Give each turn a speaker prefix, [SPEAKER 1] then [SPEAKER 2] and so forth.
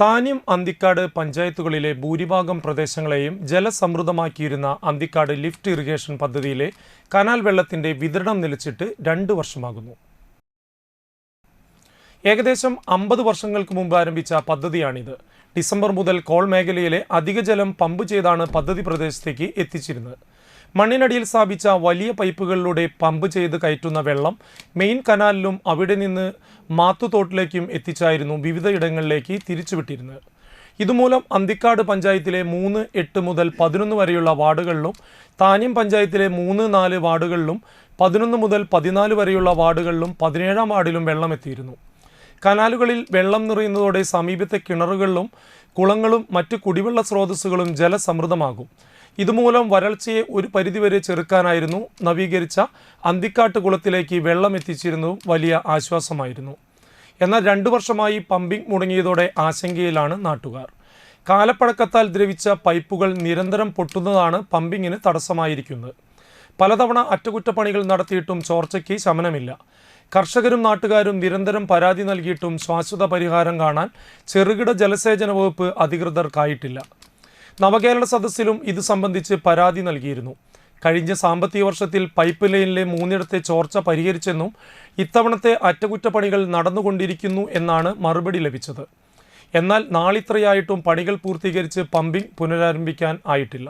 [SPEAKER 1] താന്യം അന്തിക്കാട് പഞ്ചായത്തുകളിലെ ഭൂരിഭാഗം പ്രദേശങ്ങളെയും ജലസമൃദ്ധമാക്കിയിരുന്ന അന്തിക്കാട് ലിഫ്റ്റ് ഇറിഗേഷൻ പദ്ധതിയിലെ കനാൽ വെള്ളത്തിന്റെ വിതരണം നിലച്ചിട്ട് രണ്ട് വർഷമാകുന്നു. ഏകദേശം അമ്പത് വർഷങ്ങൾക്ക് മുമ്പ് ആരംഭിച്ച പദ്ധതിയാണിത്. ഡിസംബർ മുതൽ കോൾ മേഖലയിലെ അധിക ജലം പമ്പ് ചെയ്താണ് പദ്ധതി പ്രദേശത്തേക്ക് എത്തിച്ചിരുന്നത്. മണ്ണിനടിയിൽ സ്ഥാപിച്ച വലിയ പൈപ്പുകളിലൂടെ പമ്പ് ചെയ്ത് കയറ്റുന്ന വെള്ളം മെയിൻ കനാലിലും അവിടെ നിന്ന് മാത്തുതോട്ടിലേക്കും എത്തിച്ചായിരുന്നു വിവിധ ഇടങ്ങളിലേക്ക് തിരിച്ചുവിട്ടിരുന്നത്. ഇതുമൂലം അന്തിക്കാട് പഞ്ചായത്തിലെ മൂന്ന് എട്ട് മുതൽ പതിനൊന്ന് വരെയുള്ള വാർഡുകളിലും താന്യം പഞ്ചായത്തിലെ മൂന്ന് നാല് വാർഡുകളിലും പതിനൊന്ന് മുതൽ പതിനാല് വരെയുള്ള വാർഡുകളിലും പതിനേഴാം വാർഡിലും വെള്ളമെത്തിയിരുന്നു കനാലുകളിൽ വെള്ളം നിറയുന്നതോടെ സമീപത്തെ കിണറുകളിലും കുളങ്ങളും മറ്റ് കുടിവെള്ള സ്രോതസ്സുകളും ജലസമൃദ്ധമാകും. ഇതുമൂലം വരൾച്ചയെ ഒരു പരിധിവരെ ചെറുക്കാനായിരുന്നു നവീകരിച്ച അന്തിക്കാട്ട് കുളത്തിലേക്ക് വെള്ളം എത്തിച്ചിരുന്നതും വലിയ ആശ്വാസമായിരുന്നു. എന്നാൽ രണ്ടു വർഷമായി പമ്പിംഗ് മുടങ്ങിയതോടെ ആശങ്കയിലാണ് നാട്ടുകാർ. കാലപ്പഴക്കത്താൽ ദ്രവിച്ച പൈപ്പുകൾ നിരന്തരം പൊട്ടുന്നതാണ് പമ്പിങ്ങിന് തടസ്സമായിരിക്കുന്നത്. പലതവണ അറ്റകുറ്റപ്പണികൾ നടത്തിയിട്ടും ചോർച്ചയ്ക്ക് ശമനമില്ല. കർഷകരും നാട്ടുകാരും നിരന്തരം പരാതി നൽകിയിട്ടും ശാശ്വത പരിഹാരം കാണാൻ ചെറുകിട ജലസേചന വകുപ്പ് അധികൃതർക്കായിട്ടില്ല. നവകേരള സദസ്സിലും ഇത് സംബന്ധിച്ച് പരാതി നൽകിയിരുന്നു. കഴിഞ്ഞ സാമ്പത്തിക വർഷത്തിൽ പൈപ്പ് ലൈനിലെ മൂന്നിടത്തെ ചോർച്ച പരിഹരിച്ചെന്നും ഇത്തവണത്തെ അറ്റകുറ്റപ്പണികൾ നടന്നുകൊണ്ടിരിക്കുന്നു എന്നാണ് മറുപടി ലഭിച്ചത്. എന്നാൽ നാളിത്രയായിട്ടും പണികൾ പൂർത്തീകരിച്ച് പമ്പിംഗ് പുനരാരംഭിക്കാൻ ആയിട്ടില്ല.